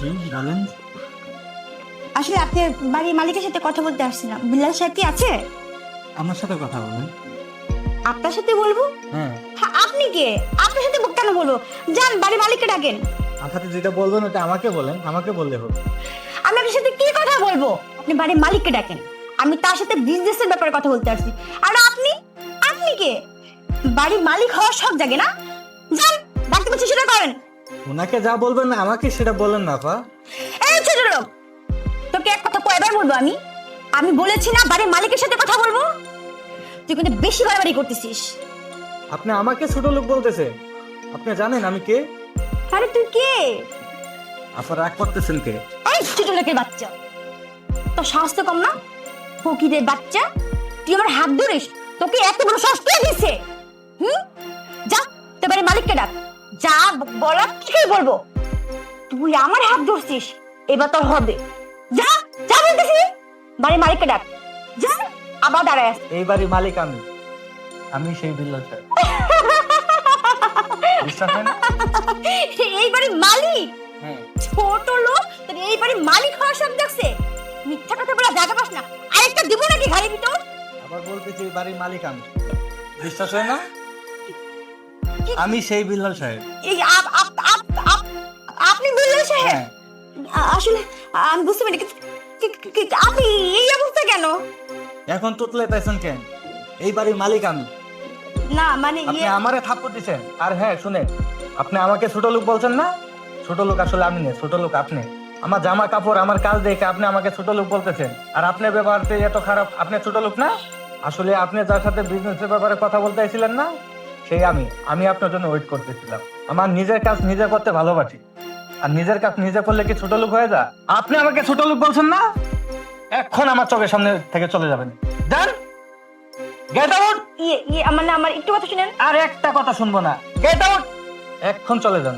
জি বলেন আসলে আপনার বাড়ির মালিকের সাথে কথা বলতে আসছিলাম। বিল্লাল সাহেব কি আছে? আমার সাথে কথা বলেন। আপনার সাথে বলব? হ্যাঁ। হ্যাঁ আপনি কে? আপনার সাথে কেন বলব? যান বাড়ির মালিককে ডাকেন। আমার যেটা বলবেন ওটা আমাকে বলেন। আমাকে বললে হবে। আমি আপনার সাথে কি কথা বলব? আপনি বাড়ির মালিককে ডাকেন। আমি তার সাথে বিজনেসের ব্যাপারে কথা বলতে আসছি। আর আপনি? আপনি কে? বাড়ির মালিক হওয়ার সব জাগে না? যান ডাকতে বলছি সেটা করেন। ওনাকে যা বলবেন না আমাকে সেটা বলেন না আপা। এই ছোট লোক তোকে এক কথা কয়বার বলব আমি? আমি বলেছি না বাড়ির মালিকের সাথে কথা বলব? তুই কিন্তু বেশি বাড়াবাড়ি করতেছিস। আপনি আমাকে ছোট লোক বলতেছে। আপনি জানেন আমি কে? আরে তুই কে? আপা রাগ করতেছেন কে? এই ছোট লোকের বাচ্চা। তোর সাহস তো কম না? ফকিরের বাচ্চা? তুই আমার হাত ধরিস? তোকে এত বড় সাহস কে দিছে? হুম? যা তোর বাড়ির মালিককে ডাক। যা বলার ঠিকই বলব। তুই আমার হাত ধরছিস এবার তোর হবে। যা যা বলতেছি। বাড়ির মালিককে ডাক। যা আবার দাঁড়ায় আস এই বাড়ির মালিক আমি। আমি সেই বিল্লাল বিশ্বাস হয় না? এই বাড়ির মালিক? হ্যাঁ। ছোট লোক তোর এই বাড়ির মালিক হওয়ার সব দেখছে। মিথ্যা কথা বলা জায়গা পাস না। আরেকটা দিব নাকি ঘাড়ির ভিতর? আবার বলতেছি এই বাড়ির মালিক আমি। বিশ্বাস হয় না? আমি সেই বিল্লাল সাহেব। এই আপ- আপ- আপ- আপ- আপনি বললেন সাহেব? হ্যাঁ। আ- আসলে আমি বুঝতে পারি আপনি এই অবস্থা কেন? এখন তুতলে পাইছেন কেন? এই বাড়ির মালিক আমি। না মানে আপনি ইয়ে আমারে থাপ্পড় দিচ্ছেন আর হ্যাঁ শুনে আপনি আমাকে ছোট লোক বলছেন না? ছোট লোক আসলে আমি নেই ছোট লোক আপনি। আমার জামা কাপড় আমার কাজ দেখে আপনি আমাকে ছোট লোক বলতেছেন। আর আপনার ব্যাপারতে এত খারাপ আপনি ছোট লোক না? আসলে আপনি যার সাথে বিজনেসের ব্যাপারে কথা বলতে চাইছিলেন না? সেই আমি আমি আপনার জন্য ওয়েট করতেছিলাম। আমার নিজের কাজ নিজে করতে ভালোবাসি। আর নিজের কাজ নিজে করলে কি ছোট লোক হয়ে যা আপনি আমাকে ছোট লোক বলছেন না? এখন আমার চোখের সামনে থেকে চলে যাবেন। দেন গেট আউট ইয়ে ইয়ে মানে আমার একটু কথা শুনেন। আর একটা কথা শুনব না। গেট আউট এখন চলে যান।